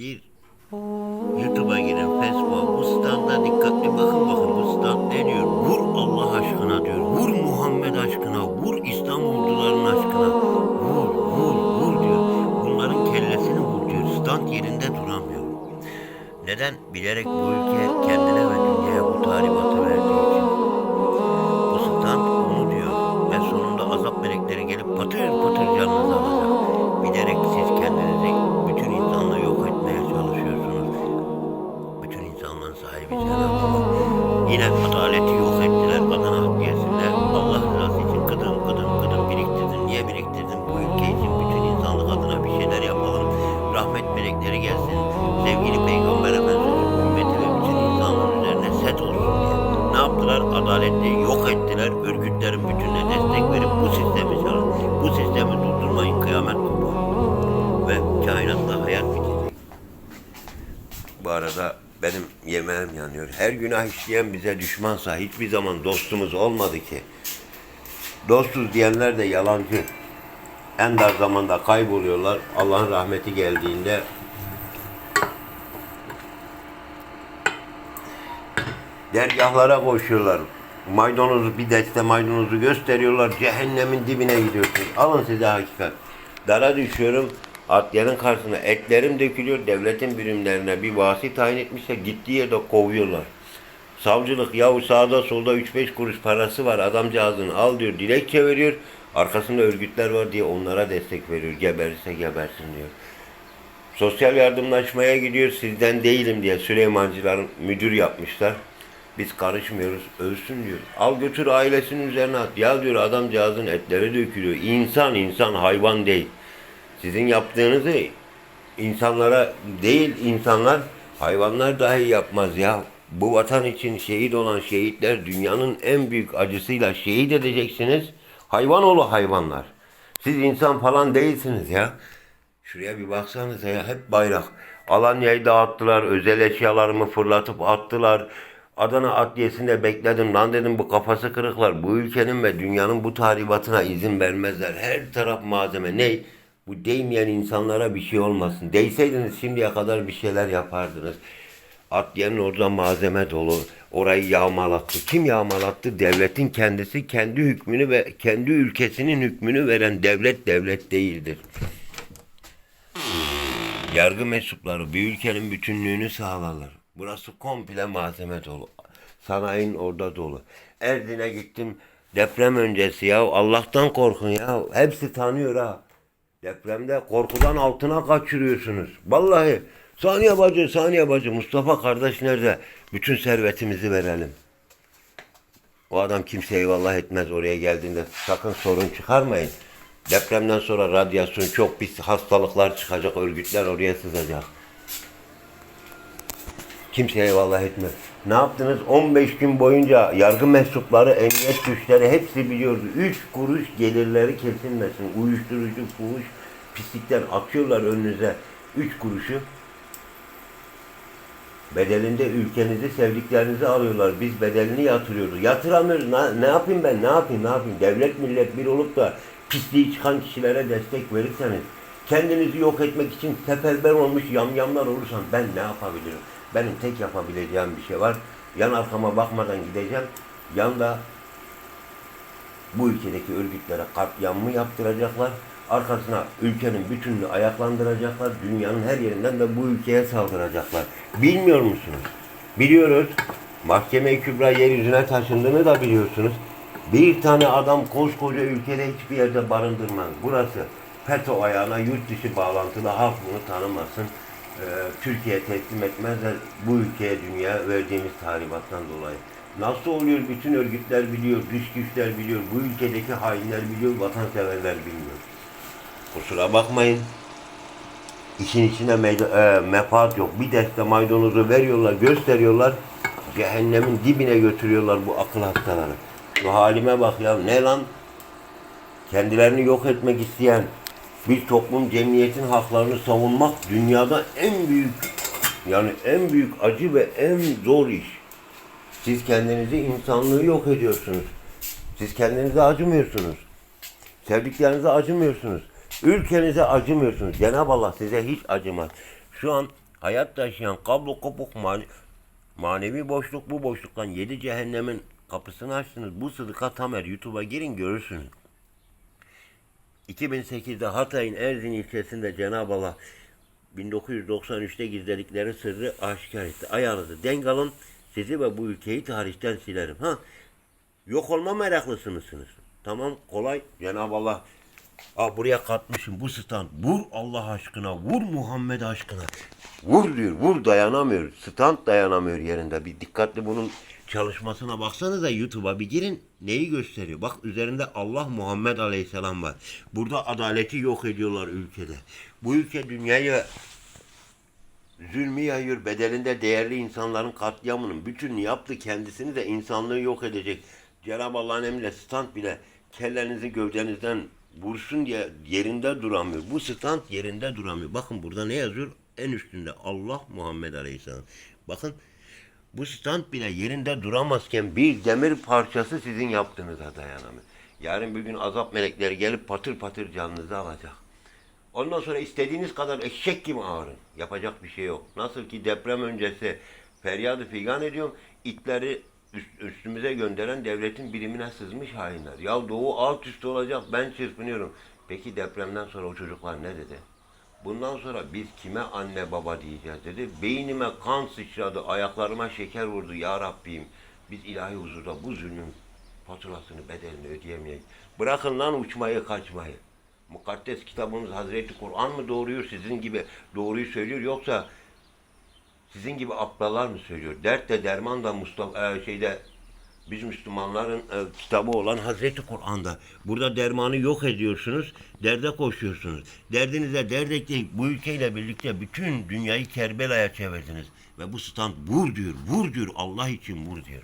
bir YouTube'a girin, Facebook'a bu standa dikkatli bakın bakın bu stand ne diyor? Vur Allah aşkına diyor. Vur Muhammed aşkına. Vur İslam aşkına. Vur, vur, vur diyor. Bunların kellesini vur diyor. Stand yerinde duramıyor. Neden? Bilerek bu ülke kendine Adaleti yok ettiler. Örgütlerin bütününe destek verip bu sistemi çalın. Bu sistemi durdurmayın. Kıyamet kopar. Ve kainatla hayat bitecek. Bu arada benim yemeğim yanıyor. Her günah işleyen bize düşmansa hiçbir zaman dostumuz olmadı ki. Dostuz diyenler de yalancı. En dar zamanda kayboluyorlar. Allah'ın rahmeti geldiğinde dergahlara koşuyorlar. Maydanozu bir deste maydanozu gösteriyorlar. Cehennemin dibine gidiyorsunuz. Alın size hakikat. Dara düşüyorum. Atların karşısına etlerim dökülüyor. Devletin birimlerine bir vasi tayin etmişse gittiği yerde kovuyorlar. Savcılık yahu sağda solda 3-5 kuruş parası var adamcağızın al diyor dilekçe veriyor. Arkasında örgütler var diye onlara destek veriyor. Geberirse gebersin diyor. Sosyal yardımlaşmaya gidiyor sizden değilim diye Süleymancıların müdür yapmışlar. Biz karışmıyoruz ölsün diyor. Al götür ailesinin üzerine at. Ya diyor adamcağızın etleri dökülüyor. İnsan insan hayvan değil. Sizin yaptığınızı insanlara değil insanlar hayvanlar dahi yapmaz ya. Bu vatan için şehit olan şehitler dünyanın en büyük acısıyla şehit edeceksiniz. Hayvan oğlu hayvanlar. Siz insan falan değilsiniz ya. Şuraya bir baksanıza ya hep bayrak. Alanya'yı dağıttılar, özel eşyalarımı fırlatıp attılar. Adana Adliyesi'nde bekledim. Lan dedim bu kafası kırıklar. Bu ülkenin ve dünyanın bu tahribatına izin vermezler. Her taraf malzeme. Ne? Bu değmeyen insanlara bir şey olmasın. Değseydiniz şimdiye kadar bir şeyler yapardınız. Adliyenin orada malzeme dolu. Orayı yağmalattı. Kim yağmalattı? Devletin kendisi kendi hükmünü ve kendi ülkesinin hükmünü veren devlet devlet değildir. Yargı mensupları bir ülkenin bütünlüğünü sağlarlar. Burası komple malzeme dolu. Sanayinin orada dolu. Erdin'e gittim deprem öncesi ya Allah'tan korkun ya. Hepsi tanıyor ha. Depremde korkudan altına kaçırıyorsunuz. Vallahi saniye bacı saniye bacı Mustafa kardeş nerede? Bütün servetimizi verelim. O adam kimse eyvallah etmez oraya geldiğinde. Sakın sorun çıkarmayın. Depremden sonra radyasyon çok pis hastalıklar çıkacak, örgütler oraya sızacak. Kimse eyvallah etmez. Ne yaptınız? 15 gün boyunca yargı mensupları, emniyet güçleri hepsi biliyordu. 3 kuruş gelirleri kesilmesin. Uyuşturucu, fuhuş, pislikten atıyorlar önünüze 3 kuruşu. Bedelinde ülkenizi, sevdiklerinizi alıyorlar. Biz bedelini yatırıyoruz. Yatıramıyoruz. Ne, ne yapayım ben? Ne yapayım? Ne yapayım? Devlet millet bir olup da pisliği çıkan kişilere destek verirseniz, kendinizi yok etmek için seferber olmuş yamyamlar olursan ben ne yapabilirim? Benim tek yapabileceğim bir şey var. Yan arkama bakmadan gideceğim. Yanda bu ülkedeki örgütlere katliamı yaptıracaklar. Arkasına ülkenin bütününü ayaklandıracaklar. Dünyanın her yerinden de bu ülkeye saldıracaklar. Bilmiyor musunuz? Biliyoruz. Mahkeme-i Kübra yeryüzüne taşındığını da biliyorsunuz. Bir tane adam koskoca ülkede hiçbir yerde barındırmaz. Burası FETÖ ayağına yurt dışı bağlantılı halk bunu tanımasın. Ee, Türkiye teslim etmezler bu ülkeye dünya verdiğimiz tahribattan dolayı. Nasıl oluyor bütün örgütler biliyor, dış güçler biliyor, bu ülkedeki hainler biliyor, vatanseverler bilmiyor. Kusura bakmayın. İşin içine e, menfaat yok. Bir deste maydanozu veriyorlar, gösteriyorlar. Cehennemin dibine götürüyorlar bu akıl hastaları. Şu halime bak ya ne lan? Kendilerini yok etmek isteyen bir toplum cemiyetin haklarını savunmak dünyada en büyük yani en büyük acı ve en zor iş. Siz kendinizi insanlığı yok ediyorsunuz. Siz kendinize acımıyorsunuz. Sevdiklerinize acımıyorsunuz. Ülkenize acımıyorsunuz. Cenab-ı Allah size hiç acımaz. Şu an hayat taşıyan kablo kopuk mane- manevi boşluk bu boşluktan yedi cehennemin kapısını açtınız. Bu Sıdıka Tamer YouTube'a girin görürsünüz. 2008'de Hatay'ın Erzin ilçesinde Cenab-ı Allah 1993'te gizledikleri sırrı aşikar etti. Ayağınızı denk alın sizi ve bu ülkeyi tarihten silerim. Ha yok olma meraklısı mısınız? Tamam kolay Cenab-ı Allah Aa, buraya katmışım bu stand. Vur Allah aşkına, vur Muhammed aşkına. Vur diyor, vur dayanamıyor. Stand dayanamıyor yerinde. Bir dikkatli bunun çalışmasına baksanıza YouTube'a bir girin. Neyi gösteriyor? Bak üzerinde Allah Muhammed Aleyhisselam var. Burada adaleti yok ediyorlar ülkede. Bu ülke dünyayı zulmü yayıyor. Bedelinde değerli insanların katliamının bütününü yaptı. Kendisini de insanlığı yok edecek. Cenab-ı Allah'ın emriyle stand bile kellenizi gövdenizden vursun diye yerinde duramıyor. Bu stand yerinde duramıyor. Bakın burada ne yazıyor? En üstünde Allah Muhammed Aleyhisselam. Bakın bu stand bile yerinde duramazken bir demir parçası sizin yaptığınıza dayanamıyor. Yarın bir gün azap melekleri gelip patır patır canınızı alacak. Ondan sonra istediğiniz kadar eşek gibi ağırın. Yapacak bir şey yok. Nasıl ki deprem öncesi feryadı figan ediyorum. itleri üst- üstümüze gönderen devletin birimine sızmış hainler. Ya doğu alt üst olacak ben çırpınıyorum. Peki depremden sonra o çocuklar ne dedi? Bundan sonra biz kime anne baba diyeceğiz dedi. Beynime kan sıçradı, ayaklarıma şeker vurdu ya Rabbim. Biz ilahi huzurda bu zulmün faturasını, bedelini ödeyemeyiz. Bırakın lan uçmayı, kaçmayı. Mukaddes kitabımız Hazreti Kur'an mı doğruyor, sizin gibi doğruyu söylüyor yoksa sizin gibi aptallar mı söylüyor? Dert de derman da Mustafa e, şeyde biz Müslümanların e, kitabı olan Hazreti Kur'an'da. Burada dermanı yok ediyorsunuz, derde koşuyorsunuz. Derdinize dert ekleyip bu ülkeyle birlikte bütün dünyayı Kerbela'ya çevirdiniz. Ve bu stand vur diyor, vur diyor, Allah için vur diyor.